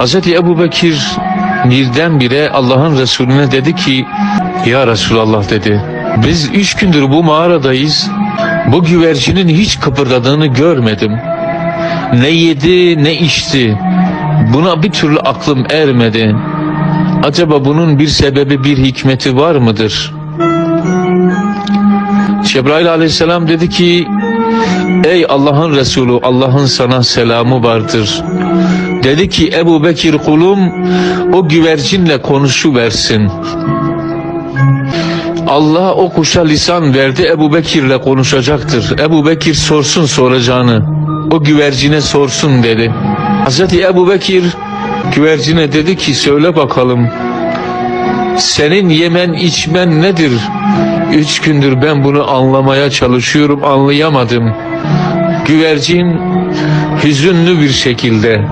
Hz. Ebu Bekir birdenbire Allah'ın Resulüne dedi ki Ya Resulallah dedi biz üç gündür bu mağaradayız. Bu güvercinin hiç kıpırdadığını görmedim. Ne yedi ne içti. Buna bir türlü aklım ermedi. Acaba bunun bir sebebi bir hikmeti var mıdır? Cebrail aleyhisselam dedi ki Ey Allah'ın Resulü Allah'ın sana selamı vardır Dedi ki Ebu Bekir kulum o güvercinle konuşuversin. Allah o kuşa lisan verdi Ebu Bekir'le konuşacaktır. Ebu Bekir sorsun soracağını. O güvercine sorsun dedi. Hazreti Ebu Bekir güvercine dedi ki söyle bakalım. Senin yemen içmen nedir? Üç gündür ben bunu anlamaya çalışıyorum anlayamadım. Güvercin hüzünlü bir şekilde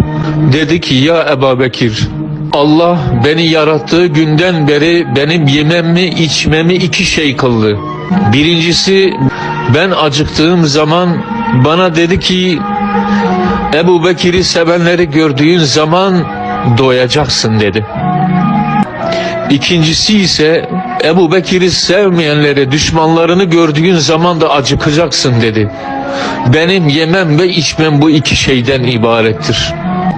dedi ki ya Ebu Bekir Allah beni yarattığı günden beri benim yememi içmemi iki şey kıldı. Birincisi ben acıktığım zaman bana dedi ki Ebu Bekir'i sevenleri gördüğün zaman doyacaksın dedi. İkincisi ise Ebu Bekir'i sevmeyenleri, düşmanlarını gördüğün zaman da acıkacaksın dedi. Benim yemem ve içmem bu iki şeyden ibarettir.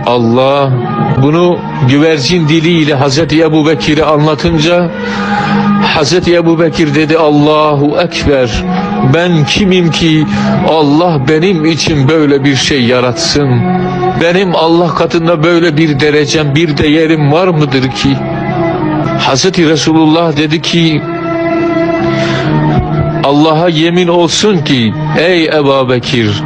Allah bunu güvercin diliyle Hazreti Ebu Bekir'e anlatınca Hazreti Ebu Bekir dedi Allahu Ekber ben kimim ki Allah benim için böyle bir şey yaratsın benim Allah katında böyle bir derecem bir değerim var mıdır ki Hazreti Resulullah dedi ki Allah'a yemin olsun ki ey Ebu Bekir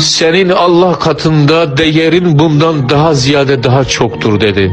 senin Allah katında değerin bundan daha ziyade daha çoktur dedi.